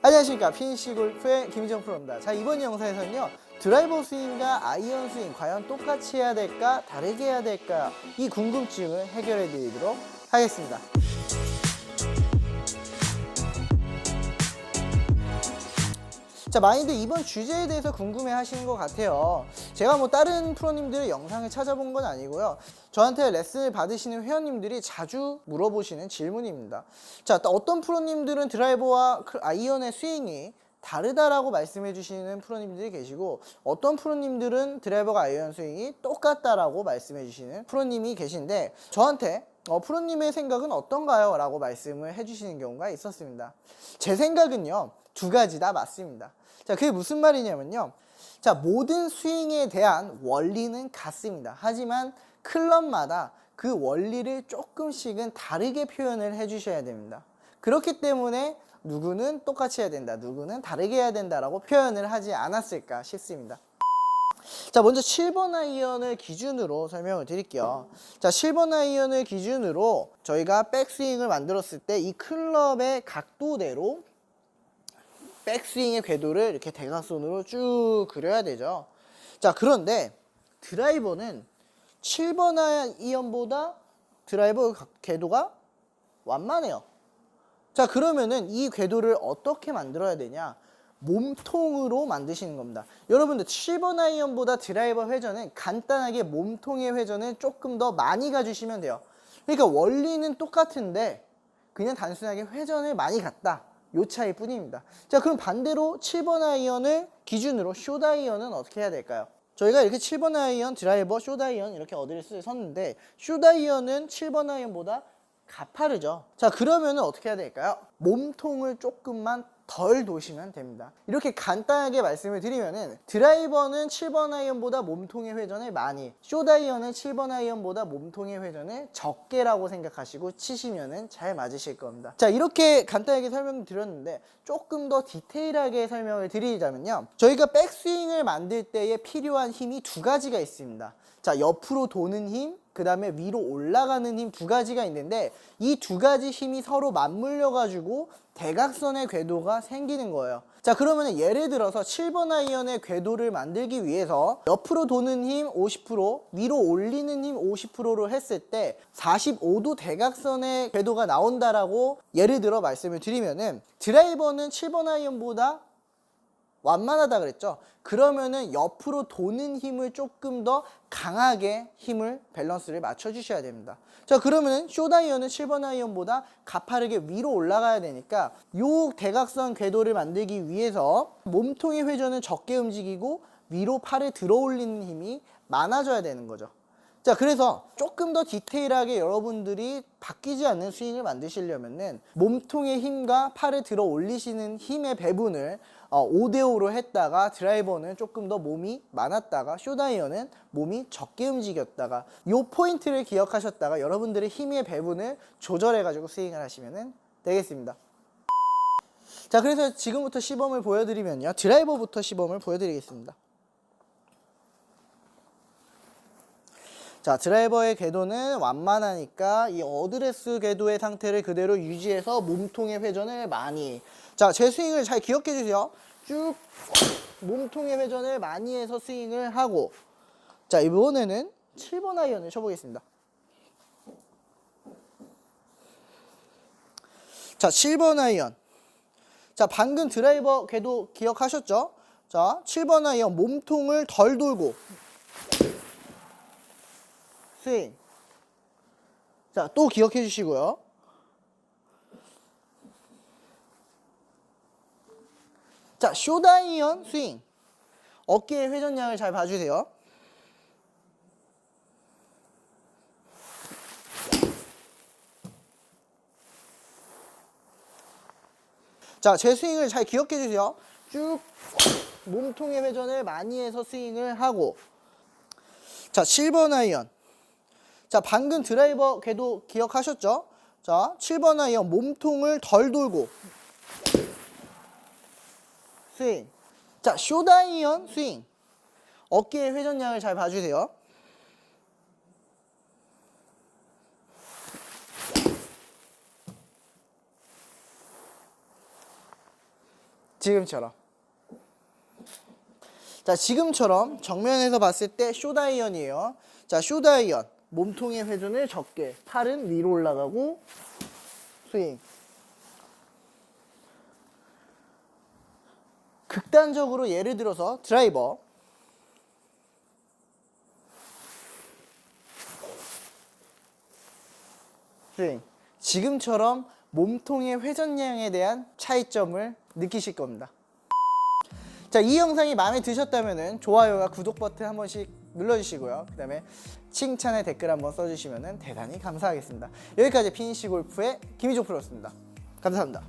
안녕하십니까. 피니시 골프의 김희정 프로입니다. 자 이번 영상에서는요 드라이버 스윙과 아이언 스윙 과연 똑같이 해야 될까 다르게 해야 될까 이 궁금증을 해결해 드리도록 하겠습니다 자 많이들 이번 주제에 대해서 궁금해 하시는 것 같아요 제가 뭐 다른 프로님들의 영상을 찾아본 건 아니고요 저한테 레슨을 받으시는 회원님들이 자주 물어보시는 질문입니다 자 어떤 프로님들은 드라이버와 크- 아이언의 스윙이 다르다라고 말씀해 주시는 프로님들이 계시고 어떤 프로님들은 드라이버가 아이언 스윙이 똑같다라고 말씀해 주시는 프로님이 계신데 저한테 어, 프로님의 생각은 어떤가요? 라고 말씀을 해주시는 경우가 있었습니다. 제 생각은요, 두 가지 다 맞습니다. 자, 그게 무슨 말이냐면요. 자, 모든 스윙에 대한 원리는 같습니다. 하지만 클럽마다 그 원리를 조금씩은 다르게 표현을 해주셔야 됩니다. 그렇기 때문에 누구는 똑같이 해야 된다, 누구는 다르게 해야 된다라고 표현을 하지 않았을까 싶습니다. 자, 먼저 7번 아이언을 기준으로 설명을 드릴게요. 자, 7번 아이언을 기준으로 저희가 백스윙을 만들었을 때 이 클럽의 각도대로 백스윙의 궤도를 이렇게 대각선으로 쭉 그려야 되죠. 자, 그런데 드라이버는 7번 아이언보다 드라이버 각- 궤도가 완만해요. 자, 그러면은 이 궤도를 어떻게 만들어야 되냐? 몸통으로 만드시는 겁니다. 여러분들 7번 아이언보다 드라이버 회전은 간단하게 몸통의 회전을 조금 더 많이 가주시면 돼요. 그러니까 원리는 똑같은데 그냥 단순하게 회전을 많이 갔다. 요 차이 뿐입니다. 자, 그럼 반대로 7번 아이언을 기준으로 숏 아이언은 어떻게 해야 될까요? 저희가 이렇게 7번 아이언, 드라이버, 숏 아이언 이렇게 어드레스를 섰는데 숏 아이언은 7번 아이언보다 가파르죠. 자, 그러면은 어떻게 해야 될까요? 몸통을 조금만 덜 도시면 됩니다. 이렇게 간단하게 말씀을 드리면은 드라이버는 7번 아이언보다 몸통의 회전을 많이, 숏 아이언은 7번 아이언보다 몸통의 회전을 적게라고 생각하시고 치시면은 잘 맞으실 겁니다. 자, 이렇게 간단하게 설명드렸는데 조금 더 디테일하게 설명을 드리자면요. 저희가 백스윙을 만들 때에 필요한 힘이 두 가지가 있습니다. 자, 옆으로 도는 힘, 그 다음에 위로 올라가는 힘 두 가지가 있는데 이 두 가지 힘이 서로 맞물려 가지고 대각선의 궤도가 생기는 거예요. 자, 그러면 예를 들어서 7번 아이언의 궤도를 만들기 위해서 옆으로 도는 힘 50%, 위로 올리는 힘 50%로 했을 때 45도 대각선의 궤도가 나온다라고 예를 들어 말씀을 드리면은 드라이버는 7번 아이언보다 완만하다 그랬죠. 그러면은 옆으로 도는 힘을 조금 더 강하게 힘을 밸런스를 맞춰 주셔야 됩니다. 자, 그러면은 숏 아이언은 7번 아이언보다 가파르게 위로 올라가야 되니까 요 대각선 궤도를 만들기 위해서 몸통의 회전을 적게 움직이고 위로 팔을 들어 올리는 힘이 많아져야 되는 거죠. 자, 그래서 조금 더 디테일하게 여러분들이 바뀌지 않는 스윙을 만드시려면은 몸통의 힘과 팔을 들어 올리시는 힘의 배분을 어, 5대5로 했다가 드라이버는 조금 더 몸이 많았다가 쇼다이어는 몸이 적게 움직였다가 요 포인트를 기억하셨다가 여러분들의 힘의 배분을 조절해 가지고 스윙을 하시면 되겠습니다. 자, 그래서 지금부터 시범을 보여드리면요. 드라이버부터 시범을 보여드리겠습니다. 자, 드라이버의 궤도는 완만하니까 이 어드레스 궤도의 상태를 그대로 유지해서 몸통의 회전을 많이. 자, 제 스윙을 잘 기억해 주세요. 쭉 몸통의 회전을 많이 해서 스윙을 하고. 자, 이번에는 7번 아이언을 쳐보겠습니다. 자, 7번 아이언. 자, 방금 드라이버 궤도 기억하셨죠? 자, 7번 아이언 몸통을 덜 돌고 스윙. 자, 또 기억해 주시고요. 자, 쇼다이언 스윙. 어깨의 회전량을 잘 봐주세요. 자, 제 스윙을 잘 기억해 주세요. 쭉 몸통의 회전을 많이 해서 스윙을 하고 자, 7번 아이언. 자, 방금 드라이버 궤도 기억하셨죠? 자, 7번 아이언 몸통을 덜 돌고 스윙. 자, 쇼다이언 스윙. 어깨의 회전량을 잘 봐주세요. 지금처럼. 자, 지금처럼 정면에서 봤을 때 쇼다이언이에요. 자, 쇼다이언. 몸통의 회전을 적게. 팔은 위로 올라가고 스윙. 극단적으로 예를 들어서 드라이버. 스윙. 지금처럼 몸통의 회전량에 대한 차이점을 느끼실 겁니다. 자, 이 영상이 마음에 드셨다면 좋아요와 구독 버튼 한 번씩 눌러주시고요. 그 다음에 칭찬의 댓글 한번 써주시면 대단히 감사하겠습니다. 여기까지 피니시 골프의 김희조 프로였습니다. 감사합니다.